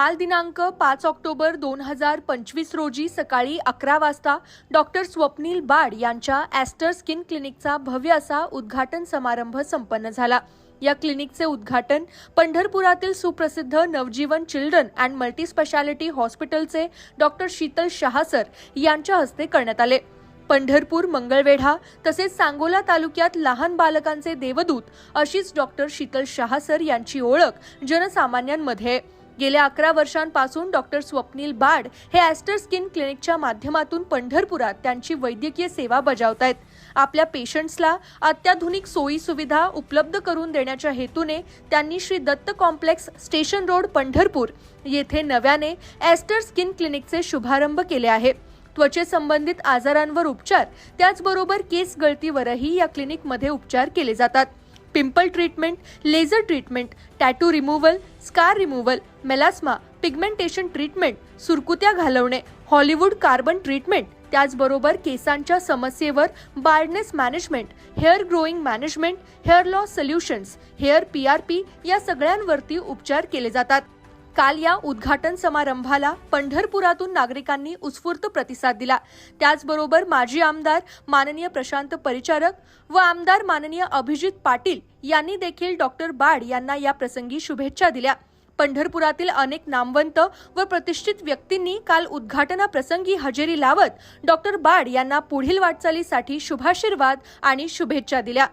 काल दिनांक पाच ऑक्टोबर दोन हजार पंचवीस रोजी सकाळी अकरा वाजता डॉक्टर स्वप्नील बाड यांच्या ॲस्टर स्किन क्लिनिकचा भव्य असा उद्घाटन समारंभ संपन्न झाला या क्लिनिकचे उद्घाटन पंढरपुरातील सुप्रसिद्ध नवजीवन चिल्ड्रन अँड मल्टीस्पेशालिटी हॉस्पिटलचे डॉक्टर शीतल शहासर यांच्या हस्ते करण्यात आले पंढरपूर मंगळवेढा तसेच सांगोला तालुक्यात लहान बालकांचे देवदूत अशीच डॉक्टर शीतल शहासर यांची ओळख जनसामान्यांमध्ये आहे. गेल्या अकरा वर्षांपासून डॉक्टर स्वप्नील बाड हे ॲस्टर स्किन क्लिनिकच्या माध्यमातून पंढरपुरात त्यांची वैद्यकीय सेवा बजावत आहेत आपल्या पेशंट्सला अत्याधुनिक सोयी सुविधा उपलब्ध करून देण्याच्या हेतूने त्यांनी Shri Datta complex station road Pandharpur येथे नव्याने ॲस्टर स्किन क्लिनिकचे शुभारंभ केले आहे. त्वचेसंबंधित आजारांवर उपचार त्याचबरोबर केस गळतीवरही या क्लिनिकमध्ये उपचार केले जातात. Pimple treatment laser treatment tattoo removal scar removal melasma pigmentation treatment सुरकुत्या घालवणे हॉलिवूड कार्बन ट्रीटमेंट त्याचबरोबर केसांच्या समस्येवर baldness management hair growing management hair loss solutions hair P R P या सगळ्यांवरती उपचार केले जातात. काल या उद्घाटन समारंभाला पंढरपुरातून नागरिकांनी उत्स्फूर्त प्रतिसाद दिला. त्याचबरोबर माजी आमदार माननीय प्रशांत परिचारक व आमदार माननीय अभिजित पाटील यांनी देखील डॉक्टर बाड यांना या प्रसंगी शुभेच्छा दिल्या. पंढरपुरातील अनेक नामवंत व प्रतिष्ठित व्यक्तींनी काल उद्घाटनाप्रसंगी हजेरी लावत डॉक्टर बाड यांना पुढील वाटचालीसाठी शुभाशीर्वाद आणि शुभेच्छा दिल्या.